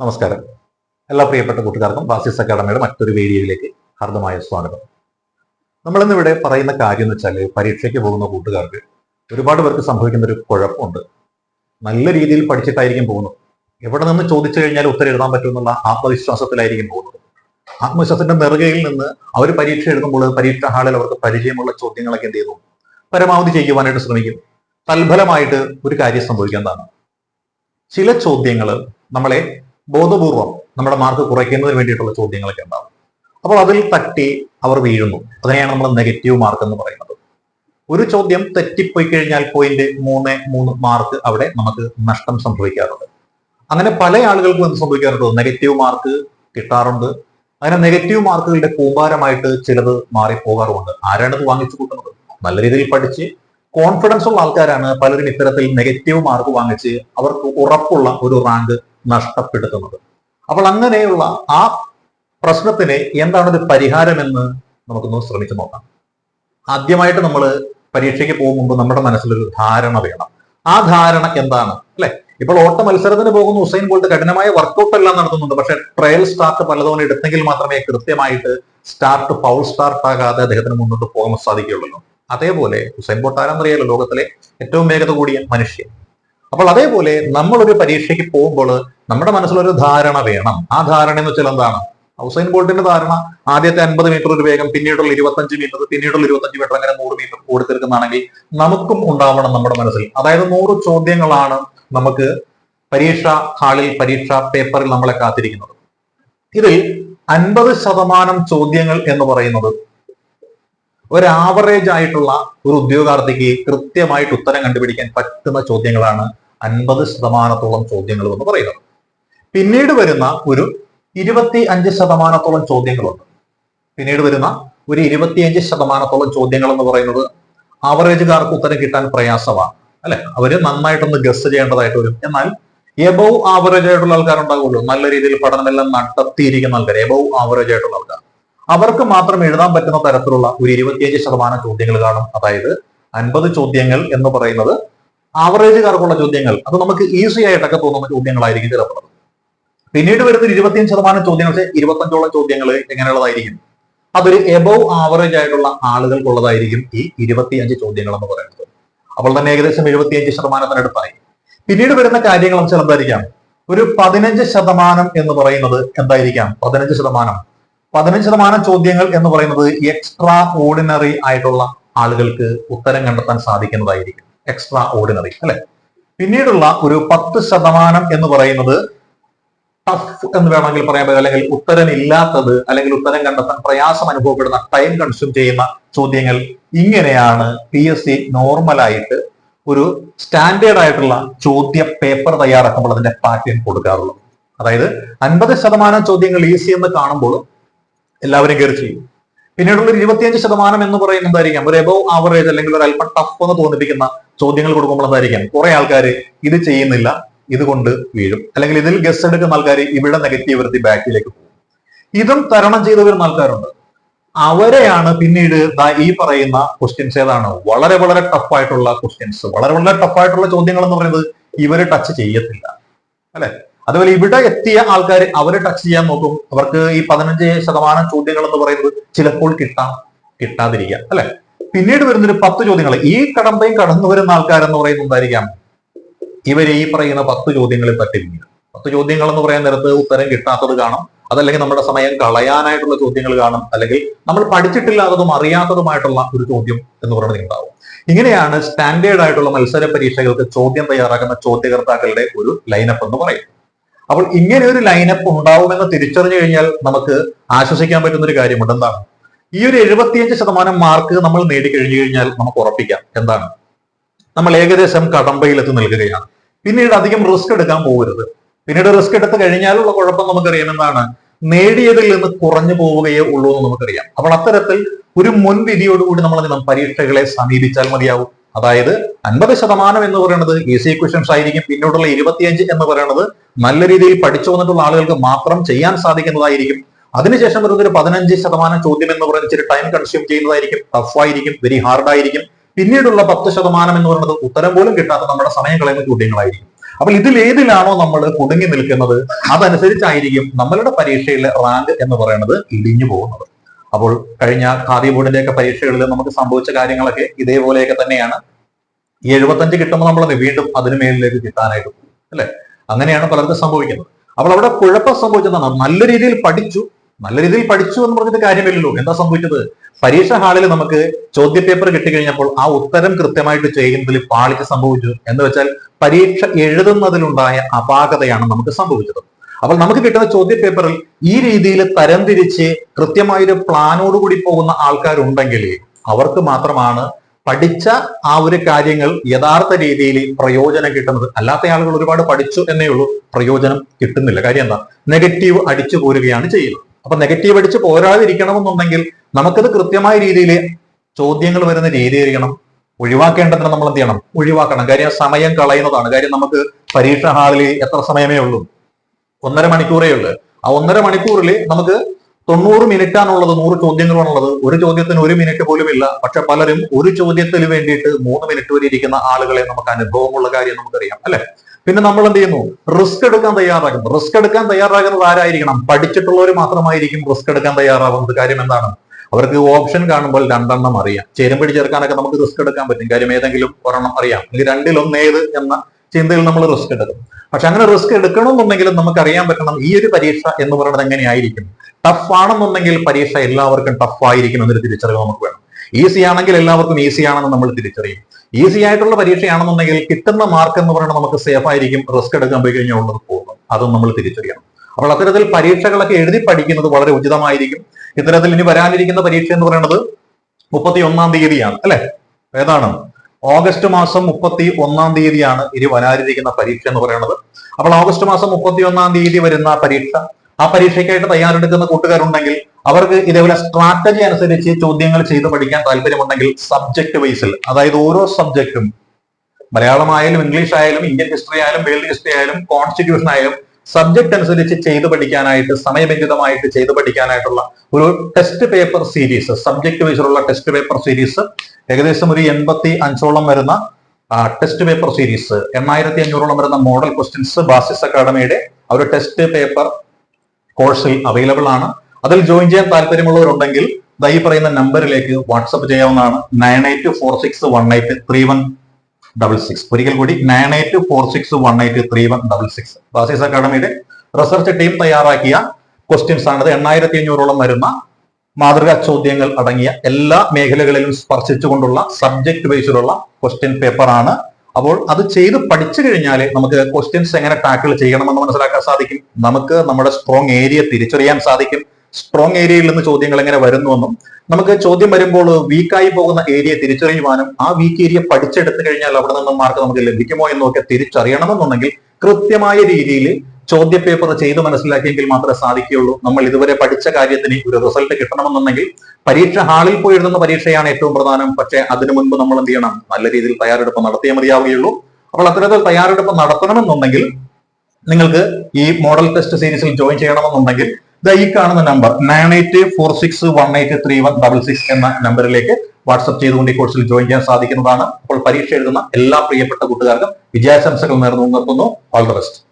നമസ്കാരം. എല്ലാ പ്രിയപ്പെട്ട കൂട്ടുകാർക്കും ബാസിസ് അക്കാഡമിയുടെ മറ്റൊരു വീഡിയോയിലേക്ക് ഹാർദമായ സ്വാഗതം. നമ്മളിന്നിവിടെ പറയുന്ന കാര്യം എന്ന് വെച്ചാൽ പരീക്ഷയ്ക്ക് പോകുന്ന കൂട്ടുകാർക്ക് ഒരുപാട് പേർക്ക് സംഭവിക്കുന്ന ഒരു കുഴപ്പമുണ്ട്. നല്ല രീതിയിൽ പഠിച്ചിട്ടായിരിക്കും പോകുന്നത്. എവിടെ നിന്ന് ചോദിച്ചു കഴിഞ്ഞാൽ ഉത്തരം എഴുതാൻ പറ്റുമെന്നുള്ള ആത്മവിശ്വാസത്തിലായിരിക്കും പോകുന്നത്. ആത്മവിശ്വാസത്തിന്റെ നെറുകയിൽ നിന്ന് അവർ പരീക്ഷ എഴുതുമ്പോൾ പരീക്ഷാ ഹാളിൽ അവർക്ക് പരിചയമുള്ള ചോദ്യങ്ങളൊക്കെ എന്ത് ചെയ്യുന്നു? പരമാവധി ചെയ്യുവാനായിട്ട് ശ്രമിക്കും. തൽഫലമായിട്ട് ഒരു കാര്യം സംഭവിക്കുന്നതാണ് ചില ചോദ്യങ്ങൾ നമ്മളെ ബോധപൂർവം നമ്മുടെ മാർക്ക് കുറയ്ക്കുന്നതിന് വേണ്ടിയിട്ടുള്ള ചോദ്യങ്ങളൊക്കെ ഉണ്ടാവും. അപ്പോൾ അതിൽ തട്ടി അവർ വീഴുന്നു. അതിനെയാണ് നമ്മൾ നെഗറ്റീവ് മാർക്ക് എന്ന് പറയുന്നത്. ഒരു ചോദ്യം തെറ്റിപ്പോയി കഴിഞ്ഞാൽ പോയിന്റ് മൂന്ന് മൂന്ന് മാർക്ക് അവിടെ നമുക്ക് നഷ്ടം സംഭവിക്കാറുണ്ട്. അങ്ങനെ പല ആളുകൾക്കും എന്ത് സംഭവിക്കാറുണ്ട്? നെഗറ്റീവ് മാർക്ക് കിട്ടാറുണ്ട്. അങ്ങനെ നെഗറ്റീവ് മാർക്കുകളുടെ കൂമ്പാരമായിട്ട് ചിലത് മാറിപ്പോകാറുമുണ്ട്. ആരാണ് ഇത് വാങ്ങിച്ചു കൂട്ടുന്നത്? നല്ല രീതിയിൽ പഠിച്ച് കോൺഫിഡൻസ് ഉള്ള ആൾക്കാരാണ് പലരും ഇത്തരത്തിൽ നെഗറ്റീവ് മാർക്ക് വാങ്ങിച്ച് അവർക്ക് ഉറപ്പുള്ള ഒരു റാങ്ക് നഷ്ടപ്പെടുത്തുന്നത്. അപ്പോൾ അങ്ങനെയുള്ള ആ പ്രശ്നത്തിന് എന്താണ് പരിഹാരമെന്ന് നമുക്കൊന്ന് ശ്രമിച്ചു നോക്കാം. ആദ്യമായിട്ട് നമ്മൾ പരീക്ഷയ്ക്ക് പോകും നമ്മുടെ മനസ്സിലൊരു ധാരണ വേണം. ആ ധാരണ എന്താണ്? അല്ലെ? ഇപ്പോൾ ഓട്ട മത്സരത്തിന് പോകുന്ന. ഉസൈൻ ബോൾട്ട് കഠിനമായ വർക്കൗട്ട് എല്ലാം നടത്തുന്നുണ്ട്. പക്ഷെ ട്രയൽ സ്റ്റാർട്ട് പലതവണ എടുത്തെങ്കിൽ മാത്രമേ കൃത്യമായിട്ട് സ്റ്റാർട്ട് ഫൗൾ സ്റ്റാർട്ട് ആകാതെ അദ്ദേഹത്തിന് മുന്നോട്ട് പോകാൻ സാധിക്കുകയുള്ളൂ. അതേപോലെ ഉസൈൻ ബോൾട്ട് ആരാന്നറിയാലോ? ലോകത്തിലെ ഏറ്റവും വേഗത കൂടിയ മനുഷ്യൻ. അപ്പോൾ അതേപോലെ നമ്മളൊരു പരീക്ഷയ്ക്ക് പോകുമ്പോൾ നമ്മുടെ മനസ്സിലൊരു ധാരണ വേണം. ആ ധാരണ എന്ന് വെച്ചാൽ എന്താണ്? ഹൗസൈൻ ബോൾട്ടിന്റെ ധാരണ ആദ്യത്തെ അൻപത് മീറ്റർ ഒരു വേഗം പിന്നീടുള്ള ഇരുപത്തഞ്ച് മീറ്റർ പിന്നീടുള്ള ഇരുപത്തഞ്ച് മീറ്റർ അങ്ങനെ നൂറ് മീറ്റർ ഓടിത്തീർക്കുന്നതാണെങ്കിൽ നമുക്കും ഉണ്ടാവണം നമ്മുടെ മനസ്സിൽ. അതായത് നൂറ് ചോദ്യങ്ങളാണ് നമുക്ക് പരീക്ഷ ഹാളിൽ പരീക്ഷ പേപ്പറിൽ നമ്മളെ കാത്തിരിക്കുന്നത്. ഇതിൽ അൻപത് ശതമാനം ചോദ്യങ്ങൾ എന്ന് പറയുന്നത് ഒരു ആവറേജ് ആയിട്ടുള്ള ഒരു ഉദ്യോഗാർത്ഥിക്ക് കൃത്യമായിട്ട് ഉത്തരം കണ്ടുപിടിക്കാൻ പറ്റുന്ന ചോദ്യങ്ങളാണ് അൻപത് ശതമാനത്തോളം ചോദ്യങ്ങൾ എന്ന് പറയുന്നത്. പിന്നീട് വരുന്ന ഒരു ഇരുപത്തി അഞ്ച് ശതമാനത്തോളം ചോദ്യങ്ങളുണ്ട്. പിന്നീട് വരുന്ന ഒരു ഇരുപത്തിയഞ്ച് ശതമാനത്തോളം ചോദ്യങ്ങൾ എന്ന് പറയുന്നത് ആവറേജുകാർക്ക് ഉത്തരം കിട്ടാൻ പ്രയാസമാണ് അല്ലെ? അവർ നന്നായിട്ടൊന്ന് ഗസ് ചെയ്യേണ്ടതായിട്ട് വരും. എന്നാൽ എബവ് ആവറേജ് ആയിട്ടുള്ള ആൾക്കാരുണ്ടാകുള്ളൂ നല്ല രീതിയിൽ പഠനമെല്ലാം നടത്തിയിരിക്കുന്ന ആൾക്കാർ എബവ് ആവറേജ് ആയിട്ടുള്ള ആൾക്കാർ അവർക്ക് മാത്രം എഴുതാൻ പറ്റുന്ന തരത്തിലുള്ള ഒരു ഇരുപത്തിയഞ്ച് ശതമാനം ചോദ്യങ്ങൾ കാണും. അതായത് അൻപത് ചോദ്യങ്ങൾ എന്ന് പറയുന്നത് ആവറേജുകാർക്കുള്ള ചോദ്യങ്ങൾ. അത് നമുക്ക് ഈസി ആയിട്ടൊക്കെ തോന്നുന്ന ചോദ്യങ്ങളായിരിക്കും ചിലപ്പോൾ. പിന്നീട് വരുന്ന ഇരുപത്തിയഞ്ച് ശതമാനം ചോദ്യങ്ങൾ ഇരുപത്തഞ്ചോളം ചോദ്യങ്ങൾ എങ്ങനെയുള്ളതായിരിക്കും? അതൊരു എബവ് ആവറേജ് ആയിട്ടുള്ള ആളുകൾക്കുള്ളതായിരിക്കും ഈ ഇരുപത്തിയഞ്ച് ചോദ്യങ്ങൾ എന്ന് പറയുന്നത്. അപ്പോൾ തന്നെ ഏകദേശം എഴുപത്തിയഞ്ച് ശതമാനത്തിനടുത്തായി പിന്നീട് വരുന്ന കാര്യങ്ങൾ എന്തായിരിക്കാം ഒരു പതിനഞ്ച് ശതമാനം എന്ന് പറയുന്നത് എന്തായിരിക്കാം? പതിനഞ്ച് ശതമാനം. പതിനഞ്ച് ശതമാനം ചോദ്യങ്ങൾ എന്ന് പറയുന്നത് എക്സ്ട്രാ ഓർഡിനറി ആയിട്ടുള്ള ആളുകൾക്ക് ഉത്തരം കണ്ടെത്താൻ സാധിക്കുന്നതായിരിക്കും. എക്സ്ട്രാ ഓർഡിനറി അല്ലെ? പിന്നീടുള്ള ഒരു പത്ത് ശതമാനം എന്ന് പറയുന്നത് ടഫ് എന്ന് വേണമെങ്കിൽ പറയാൻ പറ്റും. അല്ലെങ്കിൽ ഉത്തരമില്ലാത്തത് അല്ലെങ്കിൽ ഉത്തരം കണ്ടെത്താൻ പ്രയാസം അനുഭവപ്പെടുന്ന ടൈം കൺസ്യൂം ചെയ്യുന്ന ചോദ്യങ്ങൾ ഇങ്ങനെയാണ് പി എസ് സി നോർമലായിട്ട് ഒരു സ്റ്റാൻഡേർഡ് ആയിട്ടുള്ള ചോദ്യ പേപ്പർ തയ്യാറാക്കുമ്പോൾ അതിന്റെ പാറ്റേൺ കൊടുക്കാറുള്ളത്. അതായത് അൻപത് ശതമാനം ചോദ്യങ്ങൾ ഈസി എന്ന് കാണുമ്പോൾ എല്ലാവരും കയറി ചെയ്യും പിന്നീടുള്ള ഇരുപത്തിയഞ്ച് ശതമാനം എന്ന് പറയുന്നത് എന്തായിരിക്കാം? ഒരു എബവ് ആവറേജ് അല്ലെങ്കിൽ ഒരു അല്പം ടഫ് എന്ന് തോന്നിപ്പിക്കുന്ന ചോദ്യങ്ങൾ കൊടുക്കുമ്പോൾ എന്തായിരിക്കാം? കുറെ ആൾക്കാർ ഇത് ചെയ്യുന്നില്ല ഇതുകൊണ്ട് വീഴും. അല്ലെങ്കിൽ ഇതിൽ ഗസ്റ്റ് എടുക്കുന്ന ആൾക്കാർ ഇവിടെ നെഗറ്റീവ് വരുത്തി ബാക്കിലേക്ക് പോകും. ഇതും തരണം ചെയ്തു വരുന്ന ആൾക്കാരുണ്ട്. അവരെയാണ് പിന്നീട് ഈ പറയുന്ന ക്വസ്റ്റ്യൻസ് ഏതാണ്? വളരെ വളരെ ടഫായിട്ടുള്ള ക്വസ്റ്റ്യൻസ് വളരെ വളരെ ടഫായിട്ടുള്ള ചോദ്യങ്ങൾ എന്ന് പറയുന്നത് ഇവർ ടച്ച് ചെയ്യത്തില്ല. അല്ലെ? അതുപോലെ ഇവിടെ എത്തിയ ആൾക്കാർ അവരെ ടച്ച് ചെയ്യാൻ നോക്കും. അവർക്ക് ഈ പതിനഞ്ച് ശതമാനം ചോദ്യങ്ങൾ എന്ന് പറയുന്നത് ചിലപ്പോൾ കിട്ടാം കിട്ടാതിരിക്കാം അല്ലെ? പിന്നീട് വരുന്നൊരു പത്ത് ചോദ്യങ്ങൾ ഈ കടമ്പയും കടന്നു വരുന്ന ആൾക്കാരെന്ന് പറയുന്നത് എന്തായിരിക്കാം? ഇവരെ ഈ പറയുന്ന പത്ത് ചോദ്യങ്ങളിൽ വീഴും പത്ത് ചോദ്യങ്ങൾ എന്ന് പറയാൻ നേരത്ത് ഉത്തരം കിട്ടാത്തത് കാണും. അതല്ലെങ്കിൽ നമ്മുടെ സമയം കളയാനായിട്ടുള്ള ചോദ്യങ്ങൾ കാണും. അല്ലെങ്കിൽ നമ്മൾ പഠിച്ചിട്ടില്ലാത്തതും അറിയാത്തതുമായിട്ടുള്ള ഒരു ചോദ്യം എന്ന് പറയുന്നത് ഉണ്ടാവും ഇങ്ങനെയാണ് സ്റ്റാൻഡേർഡ് ആയിട്ടുള്ള മത്സര പരീക്ഷകൾക്ക് ചോദ്യം തയ്യാറാക്കുന്ന ചോദ്യകർത്താക്കളുടെ ഒരു ലൈനപ്പ് എന്ന് പറയും അപ്പോൾ ഇങ്ങനെ ഒരു ലൈനപ്പ് ഉണ്ടാവുമെന്ന് തിരിച്ചറിഞ്ഞു കഴിഞ്ഞാൽ നമുക്ക് ആശ്വസിക്കാൻ പറ്റുന്ന ഒരു കാര്യമുണ്ട്. എന്താണ്? ഈ ഒരു എഴുപത്തിയഞ്ച് ശതമാനം മാർക്ക് നമ്മൾ നേടിക്കഴിഞ്ഞു കഴിഞ്ഞാൽ നമുക്ക് ഉറപ്പിക്കാം. എന്താണ്? നമ്മൾ ഏകദേശം കടമ്പയിലെത്തി നിൽക്കുകയാണ്. പിന്നീട് അധികം റിസ്ക് എടുക്കാൻ പോകരുത്. പിന്നീട് റിസ്ക് എടുത്ത് കഴിഞ്ഞാലുള്ള കുഴപ്പം നമുക്കറിയാം എന്താണ്? നേടിയതിൽ നിന്ന് കുറഞ്ഞു പോവുകയേ ഉള്ളൂ എന്ന് നമുക്കറിയാം. അപ്പോൾ അത്തരത്തിൽ ഒരു മുൻവിധിയോടുകൂടി നമ്മൾ? പരീക്ഷകളെ സമീപിച്ചാൽ മതിയാവും. അതായത് അൻപത് ശതമാനം എന്ന് പറയുന്നത് ഈസി ക്വസ്റ്റ്യൻസ് ആയിരിക്കും പിന്നോട്ടുള്ള ഇരുപത്തിയഞ്ച് എന്ന് പറയുന്നത് നല്ല രീതിയിൽ പഠിച്ചു വന്നിട്ടുള്ള ആളുകൾക്ക് മാത്രം ചെയ്യാൻ സാധിക്കുന്നതായിരിക്കും. അതിനുശേഷം വരുന്ന ഒരു പതിനഞ്ച് ശതമാനം ചോദ്യം എന്ന് പറയുന്നത് ഇച്ചിരി ടൈം കൺസ്യൂം ചെയ്യുന്നതായിരിക്കും ടഫ് ആയിരിക്കും വെരി ഹാർഡ് ആയിരിക്കും. പിന്നീടുള്ള പത്ത് ശതമാനം എന്ന് പറയുന്നത് ഉത്തരം പോലും കിട്ടാത്ത നമ്മുടെ സമയം കളയുന്ന ചോദ്യങ്ങളായിരിക്കും. അപ്പോൾ ഇതിൽ ഏതിലാണോ നമ്മൾ കുടുങ്ങി നിൽക്കുന്നത്? അതനുസരിച്ചായിരിക്കും നമ്മളുടെ പരീക്ഷയിലെ റാങ്ക് എന്ന് പറയുന്നത് ഇടിഞ്ഞു പോകുന്നത്. അപ്പോൾ കഴിഞ്ഞ ഖാദി ബോർഡിന്റെയൊക്കെ പരീക്ഷകളിൽ നമുക്ക് സംഭവിച്ച കാര്യങ്ങളൊക്കെ ഇതേപോലെയൊക്കെ തന്നെയാണ്. ഈ എഴുപത്തഞ്ച് കിട്ടുമ്പോൾ നമ്മൾ വീണ്ടും അതിന് മേലിലേക്ക് കിട്ടാനായിട്ട് അല്ലെ? അങ്ങനെയാണ് പലർക്കും സംഭവിക്കുന്നത്. അപ്പോൾ അവിടെ കുഴപ്പം സംഭവിച്ചതാണ് നല്ല രീതിയിൽ പഠിച്ചു. നല്ല രീതിയിൽ പഠിച്ചു എന്ന് പറഞ്ഞിട്ട് കാര്യമില്ലല്ലോ. എന്താ സംഭവിച്ചത്? പരീക്ഷ ഹാളിൽ നമുക്ക് ചോദ്യപേപ്പർ കിട്ടിക്കഴിഞ്ഞപ്പോൾ ആ ഉത്തരം കൃത്യമായിട്ട് ചെയ്യുന്നതിൽ പാളിച്ച് സംഭവിച്ചു. എന്ന് വെച്ചാൽ പരീക്ഷ എഴുതുന്നതിലുണ്ടായ അപാകതയാണ് നമുക്ക് സംഭവിച്ചത്. അപ്പോൾ നമുക്ക് കിട്ടുന്ന ചോദ്യ പേപ്പറിൽ ഈ രീതിയിൽ തരംതിരിച്ച് കൃത്യമായൊരു പ്ലാനോടുകൂടി പോകുന്ന ആൾക്കാരുണ്ടെങ്കിൽ അവർക്ക് മാത്രമാണ് പഠിച്ച ആ ഒരു കാര്യങ്ങൾ യഥാർത്ഥ രീതിയിൽ പ്രയോജനം കിട്ടുന്നത്. അല്ലാത്ത ആളുകൾ ഒരുപാട് പഠിച്ചു എന്നേ ഉള്ളൂ. പ്രയോജനം കിട്ടുന്നില്ല. കാര്യം എന്താ? നെഗറ്റീവ് അടിച്ചു പോരുകയാണ് ചെയ്യുന്നത്. അപ്പൊ നെഗറ്റീവ് അടിച്ച് പോരാതിരിക്കണമെന്നുണ്ടെങ്കിൽ നമുക്കത് കൃത്യമായ രീതിയിൽ ചോദ്യങ്ങൾ വരുന്ന രീതി ആയിരിക്കണം. ഒഴിവാക്കേണ്ടതിന് നമ്മൾ എന്ത് ചെയ്യണം? ഒഴിവാക്കണം. കാര്യം സമയം കളയുന്നതാണ്. കാര്യം നമുക്ക് പരീക്ഷ ഹാളിൽ എത്ര സമയമേ ഉള്ളൂ. ഒന്നര മണിക്കൂറേ ഉള്ളൂ ആ ഒന്നര മണിക്കൂറിൽ നമുക്ക് തൊണ്ണൂറ് മിനിറ്റാണുള്ളത് നൂറ് ചോദ്യങ്ങളാണുള്ളത്. ഒരു ചോദ്യത്തിന് ഒരു മിനിറ്റ് പോലും ഇല്ല പക്ഷെ പലരും ഒരു ചോദ്യത്തിന് വേണ്ടിയിട്ട് മൂന്ന് മിനിറ്റ് വരെ ഇരിക്കുന്ന ആളുകളെ നമുക്ക് അനുഭവമുള്ള കാര്യം നമുക്കറിയാം അല്ലെ? പിന്നെ നമ്മൾ എന്ത് ചെയ്യുന്നു റിസ്ക് എടുക്കാൻ തയ്യാറാകുന്നു. റിസ്ക് എടുക്കാൻ തയ്യാറാകുന്നത് ആരായിരിക്കണം? പഠിച്ചിട്ടുള്ളവർ മാത്രമായിരിക്കും റിസ്ക് എടുക്കാൻ തയ്യാറാവുന്നത്. കാര്യം എന്താണ്? അവർക്ക് ഓപ്ഷൻ കാണുമ്പോൾ രണ്ടെണ്ണം അറിയാം. ചേരുമ്പടി ചേർക്കാനൊക്കെ നമുക്ക് റിസ്ക് എടുക്കാൻ പറ്റും. കാര്യം ഏതെങ്കിലും ഒരെണ്ണം അറിയാം. അല്ലെങ്കിൽ രണ്ടിലൊന്ന് ഏത് എന്ന ചിന്തയിൽ നമ്മൾ റിസ്ക് എടുക്കും. പക്ഷെ അങ്ങനെ റിസ്ക് എടുക്കണമെന്നുണ്ടെങ്കിലും നമുക്ക് അറിയാൻ പറ്റണം ഈ ഒരു പരീക്ഷ എന്ന് പറയുന്നത് എങ്ങനെയായിരിക്കും. ടഫ് ആണെന്നുണ്ടെങ്കിൽ പരീക്ഷ എല്ലാവർക്കും ടഫ് ആയിരിക്കും എന്നൊരു തിരിച്ചറിവ് നമുക്ക് വേണം. ഈസി ആണെങ്കിൽ എല്ലാവർക്കും ഈസി ആണെന്ന് നമ്മൾ തിരിച്ചറിയും. ഈസി ആയിട്ടുള്ള പരീക്ഷയാണെന്നുണ്ടെങ്കിൽ കിട്ടുന്ന മാർക്ക് എന്ന് പറയുന്നത് നമുക്ക് സേഫ് ആയിരിക്കും റിസ്ക് എടുക്കാൻ പോയി കഴിഞ്ഞാൽ ഉള്ളത് പോകുന്നു. അതും നമ്മൾ തിരിച്ചറിയണം. അപ്പോൾ അത്തരത്തിൽ പരീക്ഷകളൊക്കെ എഴുതി പഠിക്കുന്നത് വളരെ ഉചിതമായിരിക്കും. ഇത്തരത്തിൽ ഇനി വരാനിരിക്കുന്ന പരീക്ഷ എന്ന് പറയുന്നത് മുപ്പത്തി ഒന്നാം തീയതിയാണ് അല്ലെ? ഏതാണ്? ഓഗസ്റ്റ് മാസം മുപ്പത്തി ഒന്നാം തീയതിയാണ് ഇനി വരാനിരിക്കുന്ന പരീക്ഷ എന്ന് പറയുന്നത്. അപ്പോൾ ഓഗസ്റ്റ് മാസം മുപ്പത്തി ഒന്നാം തീയതി വരുന്ന പരീക്ഷ. ആ പരീക്ഷയ്ക്കായിട്ട് തയ്യാറെടുക്കുന്ന കൂട്ടുകാരുണ്ടെങ്കിൽ അവർക്ക് ഇതേപോലെ സ്ട്രാറ്റജി അനുസരിച്ച് ചോദ്യങ്ങൾ ചെയ്ത് പഠിക്കാൻ താല്പര്യമുണ്ടെങ്കിൽ സബ്ജക്ട് വൈസിൽ അതായത് ഓരോ സബ്ജക്റ്റും മലയാളമായാലും ഇംഗ്ലീഷ് ആയാലും ഇന്ത്യൻ ഹിസ്റ്ററി ആയാലും വേൾഡ് ഹിസ്റ്ററി ആയാലും കോൺസ്റ്റിറ്റ്യൂഷൻ ആയാലും സബ്ജക്ട് അനുസരിച്ച് ചെയ്തു പഠിക്കാനായിട്ട് സമയബന്ധിതമായിട്ട് ചെയ്തു പഠിക്കാനായിട്ടുള്ള ഒരു ടെസ്റ്റ് പേപ്പർ സീരീസ് സബ്ജക്ട് വൈസിലുള്ള ടെസ്റ്റ് പേപ്പർ സീരീസ് ഏകദേശം ഒരു എൺപത്തി അഞ്ചോളം വരുന്ന ടെസ്റ്റ് പേപ്പർ സീരീസ് എണ്ണായിരത്തി അഞ്ഞൂറോളം വരുന്ന മോഡൽ ക്വസ്റ്റ്യൻസ് ബാസിസ് അക്കാഡമിയുടെ ഒരു ടെസ്റ്റ് പേപ്പർ കോഴ്സിൽ അവൈലബിൾ ആണ്. അതിൽ ജോയിൻ ചെയ്യാൻ താല്പര്യമുള്ളവരുണ്ടെങ്കിൽ ദൈ പറയുന്ന നമ്പറിലേക്ക് വാട്സപ്പ് ചെയ്യാവുന്നതാണ്. Nine eight four six one eight three one double six ഒരിക്കൽ കൂടി nine eight four six one eight three one double six Basis അക്കാഡമിയുടെ research team തയ്യാറാക്കിയ ക്വസ്റ്റ്യൻസ് ആണത്. എണ്ണായിരത്തി അഞ്ഞൂറോളം വരുന്ന മാതൃകാ ചോദ്യങ്ങൾ അടങ്ങിയ എല്ലാ മേഖലകളിലും സ്പർശിച്ചുകൊണ്ടുള്ള സബ്ജക്ട് ബേസിലുള്ള ക്വസ്റ്റ്യൻ പേപ്പർ ആണ്. അപ്പോൾ അത് ചെയ്ത് പഠിച്ചു കഴിഞ്ഞാൽ നമുക്ക് ക്വസ്റ്റ്യൻസ് എങ്ങനെ ടാക്കിൾ ചെയ്യണമെന്ന് മനസ്സിലാക്കാൻ സാധിക്കും. നമുക്ക് നമ്മുടെ സ്ട്രോങ് ഏരിയ തിരിച്ചറിയാൻ സാധിക്കും. സ്ട്രോങ് ഏരിയയിൽ നിന്ന് ചോദ്യങ്ങൾ എങ്ങനെ വരുന്നുവെന്നും നമുക്ക് ചോദ്യം വരുമ്പോൾ വീക്കായി പോകുന്ന ഏരിയ തിരിച്ചറിയുവാനും ആ വീക്ക് ഏരിയ പഠിച്ചെടുത്തു കഴിഞ്ഞാൽ അവിടെ നിന്നും മാർക്ക് നമുക്ക് ലഭിക്കുമോ എന്നൊക്കെ തിരിച്ചറിയണമെന്നുണ്ടെങ്കിൽ കൃത്യമായ രീതിയിൽ ചോദ്യ പേപ്പർ ചെയ്ത് മനസ്സിലാക്കിയെങ്കിൽ മാത്രമേ സാധിക്കുകയുള്ളൂ. നമ്മൾ ഇതുവരെ പഠിച്ച കാര്യത്തിന് ഒരു റിസൾട്ട് കിട്ടണമെന്നുണ്ടെങ്കിൽ പരീക്ഷ ഹാളിൽ പോയി എഴുതുന്ന പരീക്ഷയാണ് ഏറ്റവും പ്രധാനം. പക്ഷേ അതിനു മുൻപ് നമ്മൾ എന്ത് ചെയ്യണം? നല്ല രീതിയിൽ തയ്യാറെടുപ്പ് നടത്തിയേ മതിയാവുകയുള്ളൂ. അപ്പോൾ അത്തരത്തിൽ തയ്യാറെടുപ്പ് നടത്തണമെന്നുണ്ടെങ്കിൽ നിങ്ങൾക്ക് ഈ മോഡൽ ടെസ്റ്റ് സീരീസിൽ ജോയിൻ ചെയ്യണമെന്നുണ്ടെങ്കിൽ ഈ കാണുന്ന number nine eight four six one eight three one double six എന്ന നമ്പറിലേക്ക് വാട്സ്ആപ്പ് ചെയ്തുകൊണ്ട് ഈ കോഴ്സിൽ ജോയിൻ ചെയ്യാൻ സാധിക്കുന്നതാണ്. അപ്പോൾ പരീക്ഷ എഴുതുന്ന എല്ലാ പ്രിയപ്പെട്ട കൂട്ടുകാർക്കും വിജയാശംസകൾ നേർന്നു നിർത്തുന്നു. All the best